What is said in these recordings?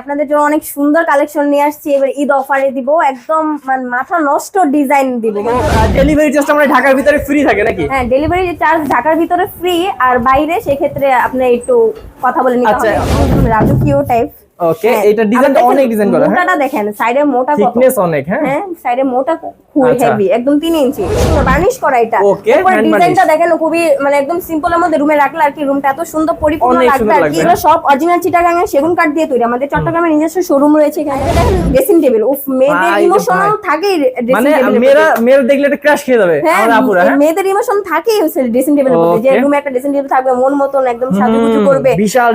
আপনাদের জন্য অনেক সুন্দর কালেকশন নিয়ে আসছি। এবার ঈদ অফারে দিব। একদম মানে মাথা নষ্ট ডিজাইন দিব। ডেলিভারি চার্জ আমরা ঢাকার ভিতরে ফ্রি থাকে নাকি? হ্যাঁ ডেলিভারি চার্জ ঢাকার ভিতরে ফ্রি আর বাইরে সেক্ষেত্রে আপনি একটু কথা বলে নিতে আচ্ছা। হবে। রাজকীয় টাইপ ওকে এটা ডিজাইনটা অনেক ডিজাইন করা হ্যাঁ? মোটাটা দেখেন সাইডে মোটা কত? থিকনেস অনেক হ্যাঁ? হ্যাঁ সাইডে মোটা খুব আচ্ছা। হেভি একদম তিন ইঞ্চি বার্নিশ করা এটা। ডিজাইনটা দেখেন খুবই মানে একদম সিম্পল এর মধ্যে রুমে রাখলে আর কি রুমটা এত সুন্দর পরিপূর্ণ লাগবে আর কি। এগুলো সব অরিজিনাল চিটাগাং এর সেগুন কাঠ দিয়ে তৈরি। আমাদের চট্টগ্রামের নিজস্ব শোরুম রয়েছে এখানে। দেখেন ড্রেসিং টেবিল উফ মেয়েদের ইমোশনাল মানে ড্রেসিং টেবিল মেয়েরা মেয়েরা দেখলে এটা ক্র্যাশ খেয়ে যাবে হ্যাঁ আপুরা হ্যাঁ? মেয়েদের ইমোশন থাকেই হচ্ছে ড্রেসিং টেবিলের মধ্যে যে. রুমে একটা ড্রেসিং টেবিল থাকবে মন মতন একদম সাজুগুজু করবে।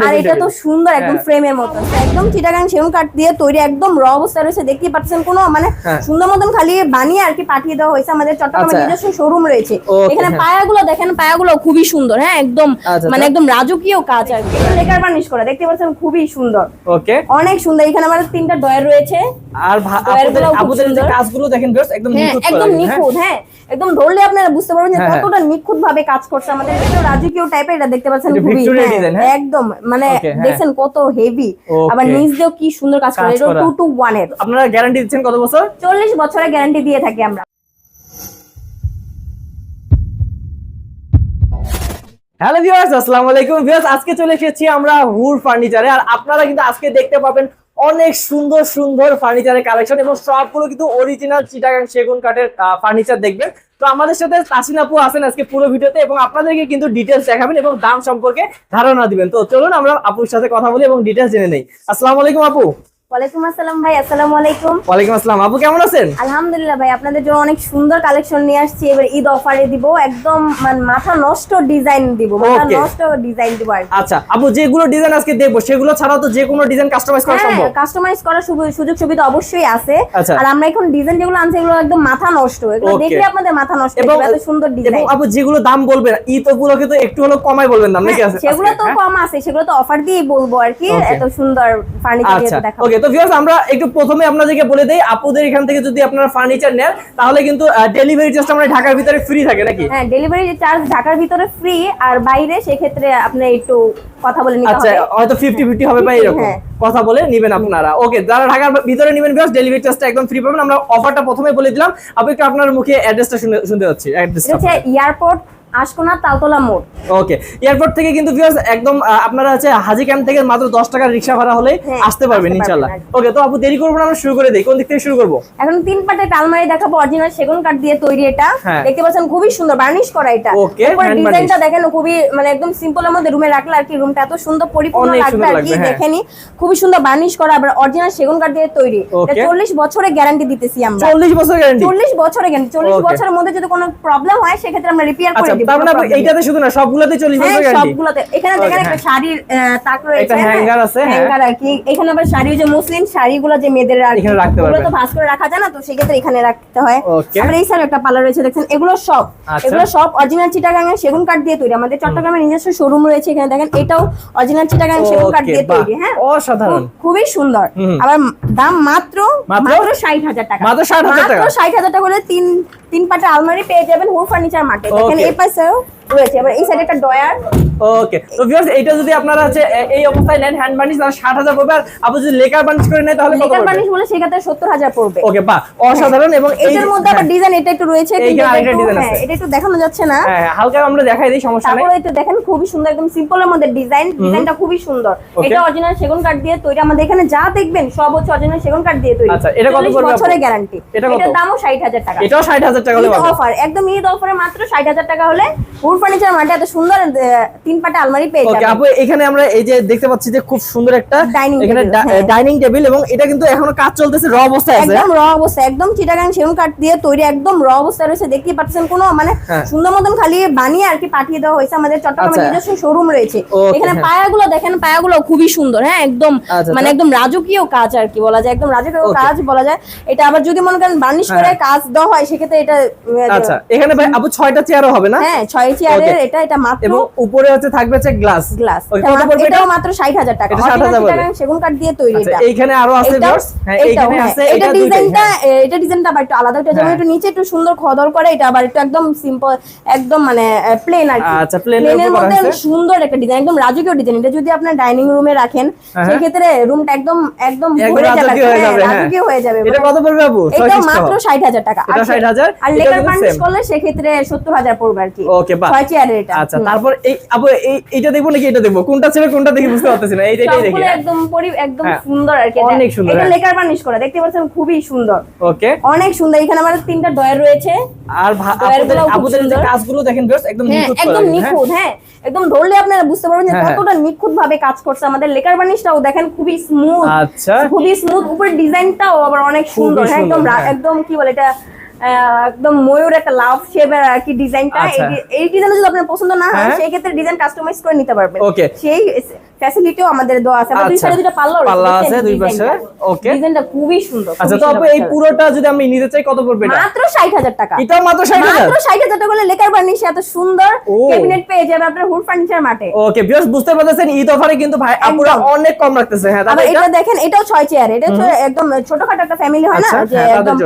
আর এটা তো সুন্দর একদম হ্যাঁ। ফ্রেমের মতন একদম চিটাগাং সেগুন কাঠ দিয়ে তৈরি একদম র অবস্থায় রয়েছে দেখতেই পাচ্ছেন কোনো মানে হ্যাঁ। সুন্দর মতন খালি বানিয়ে আর কি পাঠিয়ে দেওয়া হয়েছে আমাদের চট্টগ্রামের আচ্ছা। নিজস্ব শোরুম রয়েছে এখানে হ্যাঁ। পায়াগুলো দেখেন পায়াগুলো খুবই সুন্দর হ্যাঁ একদম আচ্ছা, মানে আচ্ছা। একদম রাজকীয় কাজ আর কি লেকার বার্নিশ করা দেখতে পাচ্ছেন খুবই সুন্দর ওকে অনেক সুন্দর এখানে আমাদের তিনটা ডয়ার রয়েছে আর খুব আপুদের যে কাজগুলো দেখেন ভিউয়ার্স একদম হ্যাঁ নিখুঁত একদম নিখুঁত হ্যাঁ একদম ধরলে আপনারা বুঝতে পারবেন যে। কতটা নিখুঁত ভাবে কাজ করছে আমাদের এটা রাজকীয় টাইপের এটা দেখতে পাচ্ছেন খুবই? একদম মানে। দেখছেন কত হেভি Okay. আবার নিচ দিয়েও কি সুন্দর কাজ করে? এটা টু টু ওয়ানের। আপনারা গ্যারান্টি দিচ্ছেন কত বছর? চল্লিশ বছরের গ্যারান্টি দিয়ে থাকি আমরা। হ্যালো ভিউয়ার্স আসসালামু আলাইকুম। ভিউয়ার্স আজকে চলে এসেছি আমরা হুর ফার্নিচারে আর আপনারা কিন্তু আজকে দেখতে পাবেন অনেক সুন্দর সুন্দর ফার্নিচারের কালেকশন এবং সবগুলো কিন্তু অরিজিনাল চিটাগাং সেগুন কাঠের ফার্নিচার দেখবেন। তো আমাদের সাথে তাসিন আপু আছেন আজকে পুরো ভিডিওতে এবং আপনাদেরকে কিন্তু ডিটেলস দেখাবেন এবং দাম সম্পর্কে ধারণা দিবেন। তো চলুন আমরা আপুর সাথে কথা বলি এবং ডিটেলস জেনে নেই। আসসালামু আলাইকুম আপু। ওয়ালাইকুম আসসালাম ভাই আসসালামু আলাইকুম। ওয়ালাইকুম আসসালাম। আপু কেমন আছেন? আলহামদুলিল্লাহ ভাই আপনাদের জন্য অনেক সুন্দর কালেকশন নিয়ে আসছি। এবার ঈদ অফারে দিব একদম মানে মাথা নষ্ট ডিজাইন দিব মাথা নষ্ট ডিজাইন দিব আর আচ্ছা আপু যেগুলো ডিজাইন আজকে দেখব সেগুলো ছাড়াও তো যে কোনো ডিজাইন কাস্টমাইজ করা হ্যাঁ সম্ভব। কাস্টমাইজ করার সুযোগ সুবিধা অবশ্যই আছে। আচ্ছা। আর আমরা এখন ডিজাইন যেগুলো আনছি এগুলো একদম মাথা নষ্ট। এগুলো দেখলে আপনাদের মাথা নষ্ট এত সুন্দর এবং ডিজাইন আপু যেগুলো দাম বলবেন ঈদ ওগুলোকে তো একটু হলেও কমাই বলবেন দাম নাকি আছে? সেগুলো তো হ্যাঁ? কম আছে সেগুলো তো অফার দিয়ে বলব আর কি এত সুন্দর ফার্নিচার দেখাবো। তো ভিউয়ার্স আমরা একটু প্রথমে আপনাদেরকে বলে দেই আপুদের এখান থেকে যদি আপনারা ফার্নিচার নেন তাহলে কিন্তু ডেলিভারি জাস্ট আমরা ঢাকার ভিতরে ফ্রি থাকে নাকি? হ্যাঁ ডেলিভারি চার্জ ঢাকার ভিতরে ফ্রি আর বাইরে সেক্ষেত্রে আপনি একটু কথা বলে নিতে আচ্ছা হয়তো ফিফটি ফিফটি হবে বা এরকম। হ্যাঁ। কথা বলে নিবেন আপনারা। ওকে যারা ঢাকার ভিতরে নিবেন ভিউয়ার্স ডেলিভারি চার্জটা একদম ফ্রি পাবেন। আমরা অফারটা প্রথমে বলে দিলাম। আপনি একটু আপনার মুখে অ্যাড্রেসটা শুনে শুনতে যাচ্ছি অ্যাড্রেসটা এয়ারপোর্ট আশকোনা তালতলা মোড়। ওকে এয়ারপোর্ট থেকে কিন্তু ভিউয়ার্স একদম আপনারা হচ্ছে হাজি ক্যাম্প থেকে মাত্র 10 টাকার রিকশা ভাড়া হলে হ্যাঁ, আসতে পারবেন ইনশাআল্লাহ। ওকে তো আপু দেরি করব না আমরা শুরু করে দেই। কোন দিক থেকে শুরু করব? এখন তিন পাটে আলমারি দেখাবো অরিজিনাল সেগুন কাঠ দিয়ে তৈরি এটা। হ্যাঁ। দেখতে পাচ্ছেন খুবই সুন্দর বার্নিশ করা এটা। উপরে ডিজাইনটা দেখেন খুবই মানে একদম সিম্পল এর মধ্যে রুমে রাখলে আর কি রুমটা এত সুন্দর পরিপূর্ণ লাগবে আর কি হ্যাঁ। দেখেনি। খুবই সুন্দর বার্নিশ করা আবার অরিজিনাল সেগুন কাঠ দিয়ে তৈরি। এটা Okay. চল্লিশ বছরের গ্যারান্টি দিতেছি আমরা। 40 বছর গ্যারান্টি চল্লিশ বছরের গ্যারান্টি চল্লিশ Okay. বছরের মধ্যে যদি কোনো প্রবলেম হয় সেক্ষেত্রে আমরা রিপেয়ার করে তার মানে। এইটাতে শুধু না সবগুলোতে 40 হ্যাঁ বছর গ্যারান্টি সবগুলোতে এখানে দেখেন একটা হ্যাঁ। শাড়ির তাক রয়েছে একটা হ্যাঁ। আছে, হ্যাঁ। আর কি এখানে আবার শাড়ি যে মুসলিম শাড়িগুলো যে মেয়েদের আর এখানে রাখতে পারবেন। তো ভাঁজ করে রাখা যায় না তো সেক্ষেত্রে এখানে রাখতে হয়. আবার এই সাইডে একটা পার্লার রয়েছে দেখছেন এগুলো সব আচ্ছা। এগুলো সব অরিজিনাল চিটাগাং এর সেগুন কাঠ দিয়ে তৈরি আমাদের চট্টগ্রামের নিজস্ব শোরুম রয়েছে এখানে দেখেন এটাও অরিজিনাল চিটাগাং সেগুন কাঠ দিয়ে তৈরি হ্যাঁ অসাধারণ খুবই সুন্দর আবার দাম মাত্র মাত্র? মাত্র ষাট হাজার টাকা মাত্র 60,000 টাকা? মাত্র ষাট হাজার টাকা হলে তিন তিন পাটা আলমারি পেয়ে যাবেন হুর ফার্নিচার মার্কেট দেখেন এই পাশেও রয়েছে। এবার এই সাইডে একটা ডয়ার ওকে তো ভিউয়ার্স যদি আপনারা হচ্ছে এই অবস্থায় নেন হ্যান্ড বার্নিশ তাহলে 60000 পড়বে। আর যদি লেকার বার্নিশ করে তাহলে কত লেকার বার্নিশ বলে সেক্ষেত্রে সত্তর হাজার পড়বে। ওকে বাহ অসাধারণ এবং এই এটার মধ্যে আবার হ্যাঁ, ডিজাইন এটা একটু রয়েছে কিন্তু এটা একটু- হ্যাঁ। এটা একটু দেখানো যাচ্ছে না। হ্যাঁ হালকা আমরা দেখাই দিই সমস্যা নেই। তারপরে একটু দেখেন খুবই সুন্দর একদম সিম্পলের মধ্যে ডিজাইন ডিজাইনটা খুবই সুন্দর। এটা অরিজিনাল সেগুন কাঠ দিয়ে তৈরি। আমাদের এখানে যা দেখবেন সব হচ্ছে অরিজিনাল সেগুন কাঠ দিয়ে তৈরি। আচ্ছা, এটা কত পড়বে? বছরের গ্যারান্টি এটা এটার দামও ষাট হাজার টাকা। এটাও 60000 টাকা হলে অফার একদম ঈদ অফারে মাত্র ষাট হাজার টাকা হলে ফার্নিচার মাঠে এত সুন্দর তিন পাটে আলমারি পেয়ে যাবেন আপু এখানে আমরা এই যে দেখতে পাচ্ছি যে খুব সুন্দর একটা এখানে হ্যাঁ। ডাইনিং টেবিল এবং এটা কিন্তু এখনও কাজ চলতেছে র অবস্থায় আছে একদম র অবস্থা একদম চিটাগাং সেগুন কাঠ দিয়ে তৈরি একদম র অবস্থা রয়েছে দেখতেই পাচ্ছেন কোনো মানে হ্যাঁ। সুন্দর মতন খালি বানিয়ে আর কি পাঠিয়ে দেওয়া হয়েছে আমাদের চট্টগ্রামের আচ্ছা। নিজস্ব শোরুম রয়েছে এখানে হ্যাঁ। পায়াগুলো দেখেন পায়াগুলো খুবই সুন্দর হ্যাঁ একদম আচ্ছা, মানে আচ্ছা। একদম রাজকীয় কাজ আর কি বলা যায় একদম রাজকীয় কাজ বলা যায় এটা আবার যদি মনে করেন বার্নিশ করে হ্যাঁ। কাজ দেওয়া হয় সেক্ষেত্রে এটা আচ্ছা এখানে ভাই আপু ছয়টা চেয়ারও হবে না হ্যাঁ ছয় চেয়ারের এটা এটা মাত্র এবং উপরে হচ্ছে থাকবে হচ্ছে গ্লাস গ্লাস? এটাও মাত্র 60000 টাকা। 60,000 Original পড়বে। চিটাগাং সেগুন কাঠ দিয়ে তৈরি আচ্ছা, এটা। এইখানে আরও আছে হ্যাঁ এইখানে হ্যাঁ। আছে এটা ডিজাইনটা। এটা ডিজাইনটা আবার একটু আলাদা এটা যেমন হ্যাঁ। একটু নিচে একটু সুন্দর খদর করে এটা আবার একটু একদম সিম্পল একদম মানে প্লেন আর কি। আচ্ছা, প্লেনের মধ্যে সুন্দর একটা ডিজাইন একদম রাজকীয় ডিজাইন এটা যদি আপনার ডাইনিং রুমে রাখেন হ্যাঁ। সেক্ষেত্রে রুমটা একদম একদম ভরে যাবে। রাজকীয় হয়ে যাবে, এটা কত পড়বে আপু এটা মাত্র টাকা। ষাট হাজার টাকা। এটা আর 60,000 আর লেকার করলে সেক্ষেত্রে সত্তর হাজার পড়বে আর কি। Okay, বাহ। ছয় চেয়ারের এটা। আচ্ছা তারপর এই আপু এই এইটা দেখব নাকি এটা দেখব? কোনটা ছেড়ে কোনটা দেখি বুঝতে পারতেছি না। এইটাই দেখি। একদম পরি- একদম। সুন্দর আর কি অনেক সুন্দর, এটা। লেকার বার্নিশ করা দেখতে পাচ্ছেন খুবই সুন্দর। ওকে। অনেক সুন্দর এখানে আমার তিনটা ডয়ার রয়েছে। আর আপুদের আপুদের যে কাজগুলো দেখেন viewers, একদম নিখুঁত একদম হ্যাঁ? নিখুঁত হ্যাঁ। একদম ধরলে আপনারা বুঝতে পারবেন যে হ্যাঁ, হ্যাঁ। কতটা নিখুঁত ভাবে কাজ করছে আমাদের লেকার বার্নিশটাও দেখেন খুবই স্মুথ আচ্ছা। খুবই স্মুথ উপরে ডিজাইনটাও আবার অনেক সুন্দর হ্যাঁ, একদম হ্যাঁ। একদম কি বলে এটা একদম ময়ূর একটা লাভ শেপের আর কি ডিজাইনটা আচ্ছা। এই ডিজাইন যদি আপনার পছন্দ না হয়। সেই ক্ষেত্রে ডিজাইন কাস্টমাইজ করে নিতে পারবেন। Okay. সেই ফ্যাসিলিটিও আমাদের দেওয়া আছে। আমরা দুই আচ্ছা। সাইডে দুটো পাল্লা পাল্লা আছে দুই পাশে? ওকে ডিজাইনটা খুবই সুন্দর আচ্ছা তো আপু এই পুরোটা যদি আমি নিতে চাই কত পড়বে এটা? মাত্র ষাট হাজার টাকা। এটাও মাত্র ষাট হাজার? মাত্র ষাট হাজার টাকা হলে লেকার বার্নিশ এত সুন্দর ক্যাবিনেট পেয়ে যাবে আপনার হুড ফার্নিচার মাঠে। ওকে ভিউয়ার্স বুঝতে পারতেছেন ঈদ অফারে কিন্তু ভাই আপুরা অনেক কম রাখতেছে। হ্যাঁ তাহলে এটা? এটা দেখেন এটাও ছয় চেয়ার এটা একদম ছোটখাটো একটা ফ্যামিলি হয় না আচ্ছা, যে হ্যাঁ, একদম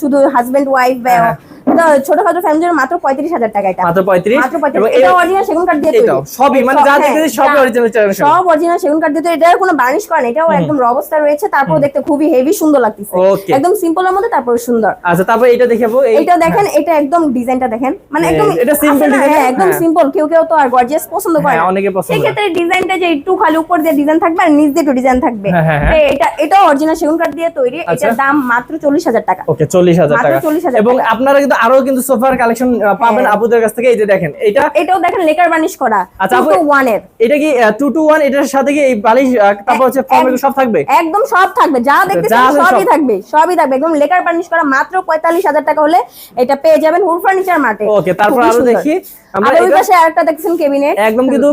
শুধু হাজবেন্ড ওয়াইফ হ্যাঁ। এটা ছোটখাটো ফ্যামিলির মাত্র পঁয়ত্রিশ হাজার টাকা এটা। মাত্র 35 মাত্র পঁয়ত্রিশ। এটা অরিজিনাল সেগুন কাঠ দিয়ে সবই মানে যা সব- দেখতেছি হ্যাঁ, সবই অরিজিনাল সব অরিজিনাল সেগুন কাঠ দিয়ে তৈরি। এটার কোনো বার্নিশ এটাও একদম র অবস্থা রয়েছে। তারপর দেখতে খুবই হেভি সুন্দর লাগতেছে. একদম সিম্পলের মধ্যে তারপর সুন্দর। আচ্ছা তারপর এটা দেখাবো। এটা দেখেন এটা একদম ডিজাইনটা দেখেন। মানে হ্যাঁ, একদম এটা হ্যাঁ, একদম হ্যাঁ। সিম্পল কেউ কেউ তো আর গর্জিয়াস পছন্দ করে হ্যাঁ, না। অনেকে পছন্দ সেই ক্ষেত্রে ডিজাইনটা যে একটু খালি উপর দিয়ে ডিজাইন থাকবে আর নিচ দিয়ে একটু ডিজাইন থাকবে। হ্যাঁ, হ্যাঁ, হ্যাঁ। এটা এটা অরিজিনাল সেগুন কাঠ দিয়ে তৈরি। আচ্ছা। এটার দাম মাত্র চল্লিশ হাজার টাকা। ওকে হাজার মাত্র টাকা। 40,000 এবং। আপনারা কিন্তু আরও কিন্তু সোফার কালেকশন পাবেন হ্যাঁ। আপুদের কাছ থেকে এই যে দেখেন এটা এটাও দেখেন লেকার বার্নিশ করা আচ্ছা, আপু- ওয়ানের এটা কি টু টু ওয়ান এটার সাথে কি এই বালিশ তারপর হচ্ছে ফর্ম সব থাকবে? একদম সব থাকবে যা দেখতেছেন সবই থাকবে সবই থাকবে। একদম লেকার বার্নিশ করা মাত্র পঁয়তাল্লিশ হাজার টাকা হলে এটা পেয়ে যাবেন হুড ফার্নিচার মাঠে ওকে তারপর আরও দেখি। আমরা আর ওই পাশে আরেকটা দেখছেন কেবিনেট একদম কিন্তু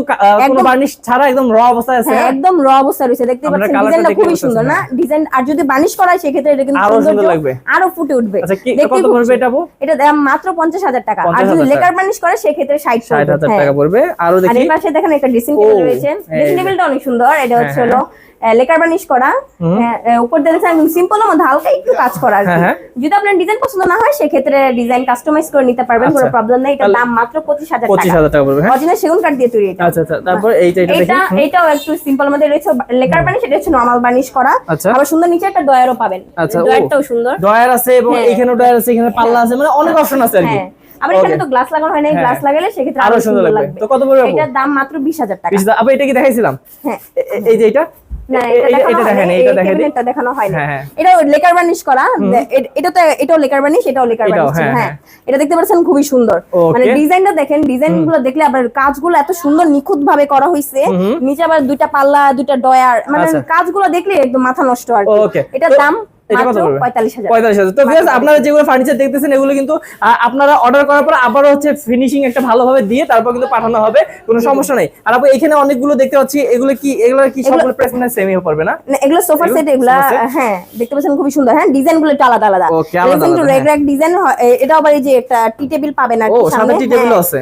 কোনো বার্নিশ ছাড়া একদম র অবস্থায় আছে। হ্যাঁ একদম র অবস্থা রয়েছে। দেখতে পাচ্ছেন ডিজাইনটা খুবই সুন্দর না। ডিজাইন আর যদি বানিশ করা হয় সেক্ষেত্রে এটা কিন্তু আরও সুন্দর লাগবে। আরও ফুটে উঠবে। আচ্ছা, কত পড়বে এটা? এটা দাম মাত্র পঞ্চাশ হাজার টাকা। আর যদি লেকার বানিশ করে সেক্ষেত্রে ষাট ষাট হাজার হ্যাঁ। টাকা পড়বে। আর দেখি। এর পাশে দেখেন একটা ড্রেসিং টেবিল রয়েছে। এই ড্রেসিং টেবিলটা অনেক সুন্দর এটা হচ্ছে হ্যাঁ, হলো লেকার বানিশ করা। হ্যাঁ, উপর দিয়ে দেখছেন সিম্পল মধ্যে হালকা একটু কাজ করা আর। হ্যাঁ, হ্যাঁ। যদি আপনার ডিজাইন পছন্দ না হয় সেক্ষেত্রে ডিজাইন কাস্টমাইজ করে নিতে পারবেন কোনো আচ্ছা। প্রবলেম নেই। এটার তাহলে- দাম মাত্র পঁচিশ হাজার পঁচিশ হাজার টাকা পড়বে অরিজিনাল সেগুন কাঠ দিয়ে তৈরি আচ্ছা আচ্ছা তারপর এইটা এটা এটা। এটাও একটু সিম্পল মধ্যে রয়েছে। লেকার বানিশ এটা হচ্ছে নরমাল বানিশ করা। আচ্ছা। আবার সুন্দর নিচে একটা ডয়ারও পাবেন। আচ্ছা, ডয়ারটাও সুন্দর। ডয়ার আছে এবং। এখানেও ডয়ার আছে এখানে পাল্লা আছে মানে অনেক অপশন আছে আর কি। আবার এখানে তো গ্লাস লাগানো হয় না। গ্লাস লাগালে সেক্ষেত্রে আরও সুন্দর লাগবে। তো কত পড়বে? এটার দাম মাত্র বিশ হাজার টাকা। বিশ হাজার- আপু এটা কি দেখাইছিলাম? হ্যাঁ। এই যে এটা না এটা দেখেন এটা দেখেন এটা দেখানো হয় হ্যাঁ। এটা লেকার বার্নিশ করা এ- এটা তো এটাও লেকার বার্নিশ এটাও লেকার এটাও, বার্নিশ হ্যাঁ, হ্যাঁ। হ্যাঁ। এটা দেখতে পাচ্ছেন খুবই সুন্দর। মানে ডিজাইনটা দেখেন ডিজাইনগুলো দেখলে আবার কাজগুলো এত সুন্দর নিখুঁত ভাবে করা হয়েছে নিচে আবার দুইটা পাল্লা দুইটা ডয়ার মানে আচ্ছা। কাজগুলো দেখলে একদম মাথা নষ্ট আর এটা এটার দাম এটা কত পড়বে? পঁয়তাল্লিশ হাজার। পঁয়তাল্লিশ হাজার। তো viewers, আপনারা যেগুলো ফার্নিচার দেখতেছেন এগুলো কিন্তু আপনারা অর্ডার করার পর আবারও হচ্ছে ফিনিশিং একটা ভালোভাবে দিয়ে তারপর কিন্তু পাঠানো হবে কোনো সমস্যা নেই। আর আপু এখানে অনেকগুলো দেখতে পাচ্ছি এগুলো কি এগুলো কি সবগুলো প্রাইস মানে সেমই পড়বে না? না, এগুলো সোফা সেট এগুলা হ্যাঁ দেখতে পাচ্ছেন খুবই সুন্দর। হ্যাঁ ডিজাইন একটু আলাদা আলাদা। আলাদা রেগ। রেগ ডিজাইন এটা আবার এই যে একটা টি টেবিল পাবেন আর কি সামনে সামনে tea table ও হ্যাঁ। আছে,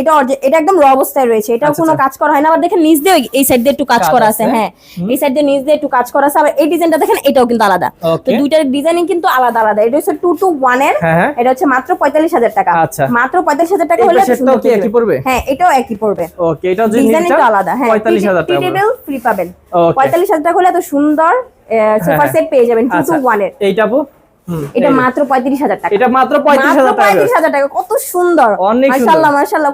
এটা এটা একদম র অবস্থায় রয়েছে। এটা আচ্ছা, কোনো আচ্ছা। কাজ করা হয় না। আবার দেখেন নিচ দিয়ে এই সাইড দিয়ে একটু কাজ করা আছে, আছে হ্যাঁ। এই সাইড দিয়ে নিচ দিয়ে একটু কাজ করা আছে। আবার এই ডিজাইনটা দেখেন এটাও কিন্তু আলাদা। তো দুইটার ডিজাইনিং কিন্তু আলাদা আলাদা এটা হচ্ছে টু টু ওয়ানের হ্যাঁ, হ্যাঁ। এটা হচ্ছে মাত্র পঁয়তাল্লিশ হাজার টাকা আচ্ছা। মাত্র পঁয়তাল্লিশ হাজার টাকা হলে একই পড়বে? হ্যাঁ এটাও একই পড়বে ওকে এটা যে ডিজাইন নিতে আলাদা হ্যাঁ পঁয়তাল্লিশ হাজার টাকা। টেবিল ফ্রি পাবেন. পঁয়তাল্লিশ হাজার টাকা হলে এত সুন্দর সোফা হ্যাঁ। সেট পেয়ে যাবেন টু টু আচ্ছা ওয়ানের এইটা এটা মাত্র পঁয়ত্রিশ হাজার টাকা। এটা মাত্র পঁয়ত্রিশ হাজার টাকা পঁয়ত্রিশ হাজার টাকা কত সুন্দর।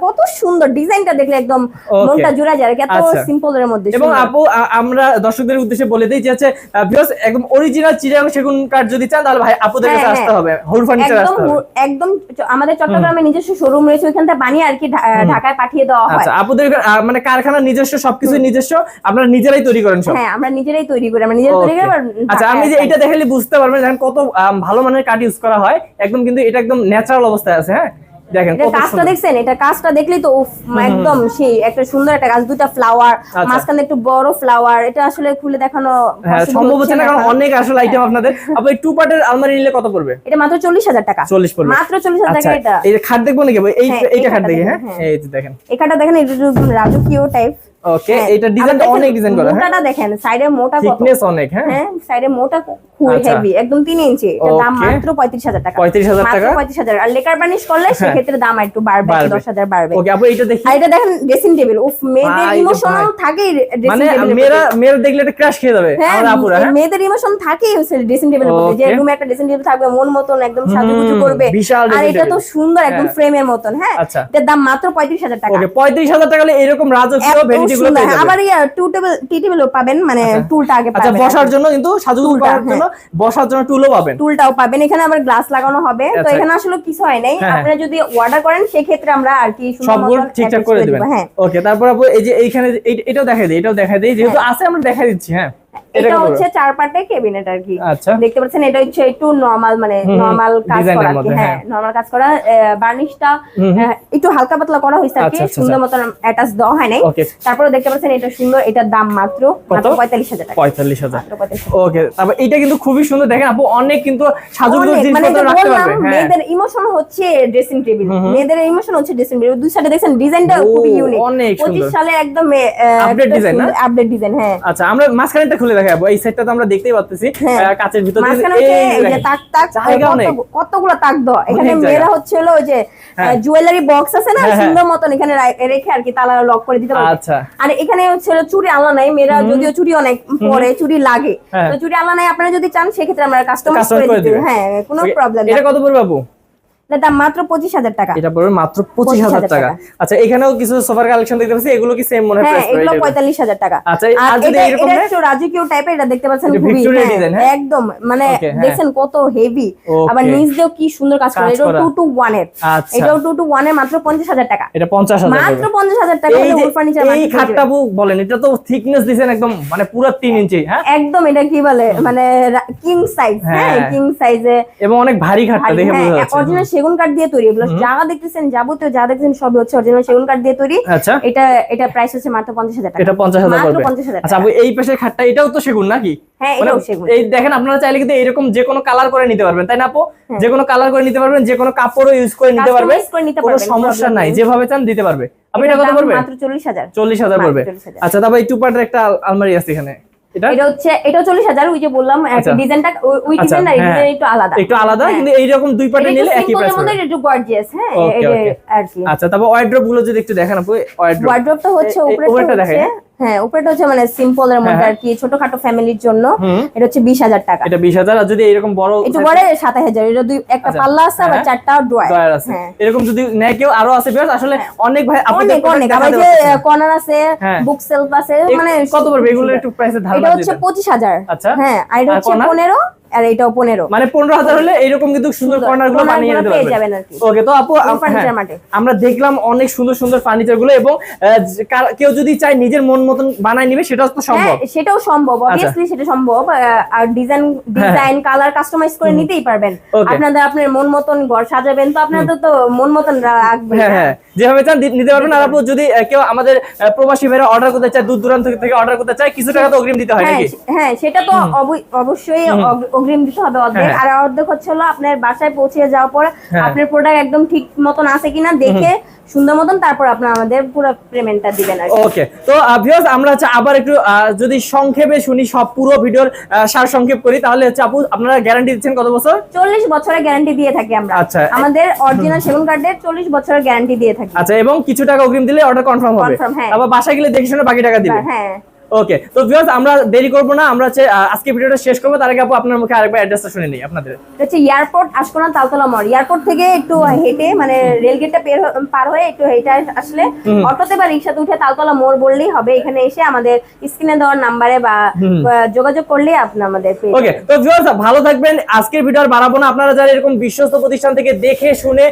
কত সুন্দর ডিজাইনটা দেখলে একদম মনটা জুড়া যায় এত আচ্ছা। সিম্পল এর মধ্যে এবং আপু আমরা দর্শকদের উদ্দেশ্যে বলে দিই যে হচ্ছে ভিউয়ার্স একদম অরিজিনাল চিরাং সেগুন কাঠ যদি চান তাহলে ভাই আপুদের কাছে হ্যাঁ, আসতে হ্যাঁ। হবে ফার্নিচার আসতে হবে। একদম আমাদের চট্টগ্রামে নিজস্ব শোরুম রয়েছে ওইখান থেকে বানিয়ে আর কি ঢাকায় পাঠিয়ে দেওয়া হয়। আচ্ছা আপুদের মানে কারখানা নিজস্ব সবকিছু নিজস্ব আপনারা নিজেরাই তৈরি করেন সব। হ্যাঁ আমরা নিজেরাই তৈরি করি আমরা নিজেরা তৈরি করি আচ্ছা আমি যে এটা দেখালে বুঝতে পারবেন কত ভালো মানের কাঠ ইউজ করা হয় একদম কিন্তু এটা একদম ন্যাচারাল অবস্থায় আছে হ্যাঁ? দেখেন কাজটা দেখছেন? এটা কাজটা দেখলেই তো একদম সেই একটা সুন্দর একটা গাছ দুটা ফ্লাওয়ার আচ্ছা। মাঝখানে একটু বড় ফ্লাওয়ার এটা আসলে খুলে দেখানো হ্যাঁ সম্ভব হচ্ছে না কারণ অনেক আসলে আইটেম আপনাদের। আপু টু পার্টের আলমারি নিলে কত পড়বে? এটা মাত্র টাকা। পড়বে। মাত্র আচ্ছা টাকা এটা। এই খাট দেখব নাকি? এই হ্যাঁ, এইটা খাট দেখি দেখেন, হ্যাঁ? হ্যাঁ। এই যে দেখেন। এখানটা দেখেন এটা একটু রাজকীয় টাইপ ওকে হ্যাঁ, ডিজাইনটা অনেক দেখেন, ডিজাইন করা হ্যাঁ? মোটাটা দেখেন সাইডে মোটা কত থিকনেস অনেক হ্যাঁ? হ্যাঁ সাইডে মোটা আচ্ছা। হেভি একদম তিন ইঞ্চি এটার দাম মাত্র পঁয়ত্রিশ হাজার টাকা 35,000 টাকা? পঁয়ত্রিশ হাজার আর লেকার বার্নিশ করলে হ্যাঁ। সেক্ষেত্রে দাম একটু বাড়বে বাড়বে। দশ হাজার বাড়বে ওকে আপু এইটা দেখি এটা দেখেন ড্রেসিং টেবিল উফ মেয়েদের ইমোশনাল ভাই। মানে ড্রেসিং টেবিল মেয়েরা মেয়েরা দেখলে এটা ক্রাশ খেয়ে যাবে হ্যাঁ আপুরা হ্যাঁ মেয়েদের ইমোশন থাকেই ড্রেসিং টেবিলের মধ্যে যে রুমে একটা ড্রেসিং টেবিল থাকবে মন মতন একদম সাজুগুজু করবে আর এটা তো সুন্দর একদম। ফ্রেমের মতন হ্যাঁ আচ্ছা। এটার দাম মাত্র পঁয়ত্রিশ হাজার টাকা ওকে পঁয়ত্রিশ হাজার টাকা হলে এরকম রাজকীয় ভ্যানিটি গুলো পেয়ে যাবেন। আবার ইয়া টু টেবিল টি টেবিলও পাবেন মানে। টুলটা আগে আচ্ছা বসার জন্য কিন্তু সাজুগুজু করার জন্য বসার জন্য টুলও পাবেন। টুলটাও পাবেন। এখানে আমার গ্লাস লাগানো হবে। তো। এখানে আসলে কিছু হয় নাই। আপনি আপনারা যদি অর্ডার করেন সেই ক্ষেত্রে আমরা আর কি সব সবগুলো ঠিকঠাক করে দিব। দিবেন। হ্যাঁ। ওকে তারপর আপু এই যে এইখানে এই- এটাও দেখাই দিই এটাও দেখাই দিই। যেহেতু আছে আমরা দেখাই দিচ্ছি হ্যাঁ। এটা হচ্ছে চার পাটে কেবিনেট আর কি। আচ্ছা। দেখতে পাচ্ছেন এটা হচ্ছে একটু নরমাল মানে নরমাল কাজ করা হ্যাঁ হ্যাঁ। নরমাল কাজ করা বার্নিশটা। একটু হালকা পাতলা করা হয়েছে আর কি আচ্ছা, আচ্ছা, সুন্দর মতন অ্যাটাচ দেওয়া হয় নাই। তারপরে দেখতে পাচ্ছেন এটা সুন্দর এটার দাম মাত্র মাত্র পঁয়তাল্লিশ হাজার টাকা। পঁয়তাল্লিশ হাজার। 45,000 ওকে তারপর এটা কিন্তু খুবই সুন্দর। দেখেন আপু অনেক কিন্তু সাজুগুজু মানে জিনিসপত্র রাখতে পারবে হ্যাঁ। মেয়েদের ইমোশন হচ্ছে ড্রেসিং টেবিল। মেয়েদের ইমোশন হচ্ছে ড্রেসিং টেবিল দুই সাইডে দেখছেন ডিজাইনটা খুবই ইউনিক অনেক সুন্দর। সালে একদম Update design না? আপডেট ডিজাইন হ্যাঁ। আচ্ছা আমরা মাঝখানেটা খুলে দেখাবো। এই সেটটা তো আমরা দেখতেই পাচ্ছি হ্যাঁ। কাচের ভিতর এই যে তাক তাক জায়গা অনেক। কত- কতগুলো তাক দেওয়া। এখানে মেয়েরা হচ্ছে হলো ওই যে হ্যাঁ। জুয়েলারি বক্স আছে না? হ্যাঁ, হ্যাঁ। সুন্দর মতন এখানে রেখে আর কি তালা লক করে দিতে পারবে। আচ্ছা। আর এখানে হচ্ছে চুড়ি আলা নাই। মেয়েরা যদিও চুড়ি অনেক পরে চুড়ি লাগে। হ্যাঁ। তো চুড়ি আলা নাই আপনারা যদি চান সেক্ষেত্রে আমরা কাস্টমাইজ করে দিতে হ্যাঁ কোনো প্রবলেম এটা কত পড়বে আপু এটার দাম মাত্র পঁচিশ হাজার টাকা। এটা পড়বে মাত্র 25,000 টাকা। আচ্ছা এখানেও কিছু সোফার কালেকশন দেখতে পাচ্ছি এগুলো কি সেম মনে হয় হ্যাঁ এগুলো এটার? পঁয়তাল্লিশ হাজার টাকা। আচ্ছা, আর আর যদি এরকম এটা একটু রাজকীয় টাইপের এটা দেখতে পাচ্ছেন খুবই Victoria হ্যাঁ, design, হ্যাঁ? একদম মানে Okay, হ্যাঁ। কত হেভি আবার নিচ দিয়েও কি সুন্দর কাজ করে কাজ এটাও টু টু এর। এটাও টু টু ওয়ানের মাত্র পঞ্চাশ হাজার টাকা। এটা পঞ্চাশ হাজার মাত্র পড়বে। পঞ্চাশ হাজার টাকা হলে ওর ফার্নিচার এই খাটটা বলেন এটা তো থিকনেস দিছেন একদম পুরো তিন ইঞ্চি হ্যাঁ? একদম এটা কি বলে মানে কিং সাইজ হ্যাঁ হ্যাঁ। কিং সাইজে এবং অনেক ভারী খাটটা দেখে বোঝা যাচ্ছে। সেগুন কাঠ দিয়ে তৈরি। এগুলো যা দেখতেছেন যাবতীয় যা দেখতেছেন সব হচ্ছে অরিজিনাল সেগুন কাঠ দিয়ে তৈরি। আচ্ছা। এটা এটা প্রাইস হচ্ছে মাত্র পঞ্চাশ হাজার টাকা। এটা পঞ্চাশ হাজার মাত্র পড়বে। পঞ্চাশ হাজার আচ্ছা আপু এই পাশের খাটটা এটাও তো সেগুন নাকি? হ্যাঁ মানে এটাও সেগুন। এই দেখেন আপনারা চাইলে কিন্তু এরকম যে কোনো কালার করে নিতে পারবেন তাই না আপু? যে কোনো কালার করে নিতে পারবেন যে কোনো কাপড়ও ইউজ করে নিতে পারবেন। করে নিতে কোনো সমস্যা নাই যেভাবে চান দিতে পারবে। আপনি এটা কত পড়বে? মাত্র চল্লিশ হাজার। চল্লিশ হাজার মাত্র পড়বে। আচ্ছা তারপর এই টু পার্টের একটা আলমারি আছে এখানে। এটা এটা হচ্ছে এটা চল্লিশ হাজার ওই যে বললাম আচ্ছা। ডিজাইনটা ওই আচ্ছা, এই হ্যাঁ। ডিজাইন একটু আলাদা একটু আলাদা হ্যাঁ। কিন্তু এইরকম দুই নিলে একটু একই প্রাইস এর মধ্যে একটু গর্জিয়াস হ্যাঁ. আর কি আচ্ছা তারপর ওয়ার্ড্রপগুলো যদি একটু দেখেন আপু ওয়ার্ড্রপ হচ্ছে উপরেরটা দেখাই, হচ্ছে হ্যাঁ উপরেটা হচ্ছে মানে সিম্পল এর মধ্যে হ্যাঁ, হ্যাঁ। আর কি ছোটখাটো ফ্যামিলির জন্য। এটা হচ্ছে 20000 টাকা। এটা 20000 আর যদি এরকম বড় একটু বড় এটা দুই একটা আচ্ছা। পাল্লা আছে আর হ্যাঁ। চারটা ড্রয়ার আছে। এরকম যদি নেয় কেউ আরও আছে বিয়ার আসলে অনেক ভাই আপনাদের অনেক যে কর্নার আছে বুক সেলফ আছে মানে কত পড়বে? এগুলো একটু প্রাইসে ধারণা এটা হচ্ছে 25000 আচ্ছা। হ্যাঁ আর এটা হচ্ছে 15 আর এটাও পনেরো। মানে পনেরো হাজার হলে এইরকম কিন্তু সুন্দর। কর্নারগুলো বানিয়ে নিতে পারবেন। ওকে তো আপু হ্যাঁ। আমরা দেখলাম অনেক সুন্দর সুন্দর ফার্নিচারগুলো এবং কেউ যদি চায় নিজের মন মতন বানায় নিবে সেটাও তো সম্ভব। হ্যাঁ সেটাও সম্ভব আচ্ছা। অবভিয়াসলি সেটা সম্ভব আর ডিজাইন ডিজাইন কালার কাস্টমাইজ করে নিতেই পারবেন। আপনাদের আপনার মন মতন ঘর সাজাবেন তো আপনাদের তো মন মতন রাখবেন হ্যাঁ হ্যাঁ যেভাবে চান নিতে পারবেন। আর আপু যদি কেউ আমাদের প্রবাসী ভাইরা অর্ডার করতে চায় দূর দূরান্ত থেকে অর্ডার করতে চায় কিছু টাকা তো অগ্রিম দিতে হয় হ্যাঁ নাকি? হ্যাঁ সেটা তো অবশ্যই অগ্রিম দিতে হবে অর্ধেক। হ্যাঁ। আর অর্ধেক হচ্ছে হলো আপনার বাসায় পৌঁছে যাওয়ার পর হ্যাঁ। আপনার প্রোডাক্ট একদম ঠিক মতন আছে কিনা দেখে সুন্দর মতন তারপর আপনার আমাদের পুরো পেমেন্টটা দিবেন আর ওকে তো ভিউয়ার্স আমরা হচ্ছে আবার একটু যদি সংক্ষেপে শুনি সব পুরো ভিডিওর সার সংক্ষেপ করি তাহলে হচ্ছে আপু আপনারা গ্যারান্টি দিচ্ছেন কত বছর? চল্লিশ বছরের গ্যারান্টি দিয়ে থাকি আমরা। আচ্ছা। আমাদের অরিজিনাল সেগুন কার্ডের চল্লিশ বছরের গ্যারান্টি দিয়ে থাকি। আচ্ছা এবং কিছু টাকা অগ্রিম দিলে অর্ডার কনফার্ম হবে। হ্যাঁ। আবার বাসায় গেলে দেখে শুনে বাকি টাকা দিবে। হ্যাঁ। ওকে তো ভিউয়ার্স আমরা দেরি করব না আমরা আজকে ভিডিওটা শেষ করব তার আগে আপু আপনার মুখে আরেকবার অ্যাড্রেসটা শুনে নিই আপনাদের। হচ্ছে এয়ারপোর্ট আশকোনা তালতলা মোড় এয়ারপোর্ট থেকে একটু হেঁটে মানে রেল গেটটা পের পার হয়ে একটু হেঁটে আসলে অটোতে বা রিক্সাতে উঠে তালতলা মোড় বললেই হবে। এখানে এসে আমাদের স্ক্রিনে দেওয়ার নাম্বারে বা যোগাযোগ করলেই আপনি আমাদের ওকে তো ভিউয়ার্স ভালো থাকবেন। আজকের ভিডিও আর বাড়াবো না। আপনারা যারা এরকম বিশ্বস্ত প্রতিষ্ঠান থেকে দেখে শুনে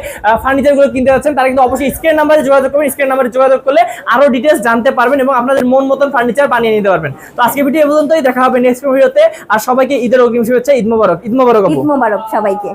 ফার্নিচারগুলো কিনতে যাচ্ছেন তারা কিন্তু অবশ্যই স্ক্রিন নাম্বারে যোগাযোগ করবেন। স্ক্রিন নাম্বারে যোগাযোগ করলে আরও ডিটেলস জানতে পারবেন এবং আপনাদের মন মতন ফার্নিচার বানিয়ে নিতে পারবেন। তো আজকে ভিডিও পর্যন্তই, দেখা হবে নেক্সট ভিডিওতে আর সবাইকে ঈদের অগ্রিম শুভেচ্ছা, ঈদ মোবারক ঈদ মোবারক ঈদ মোবারক সবাইকে।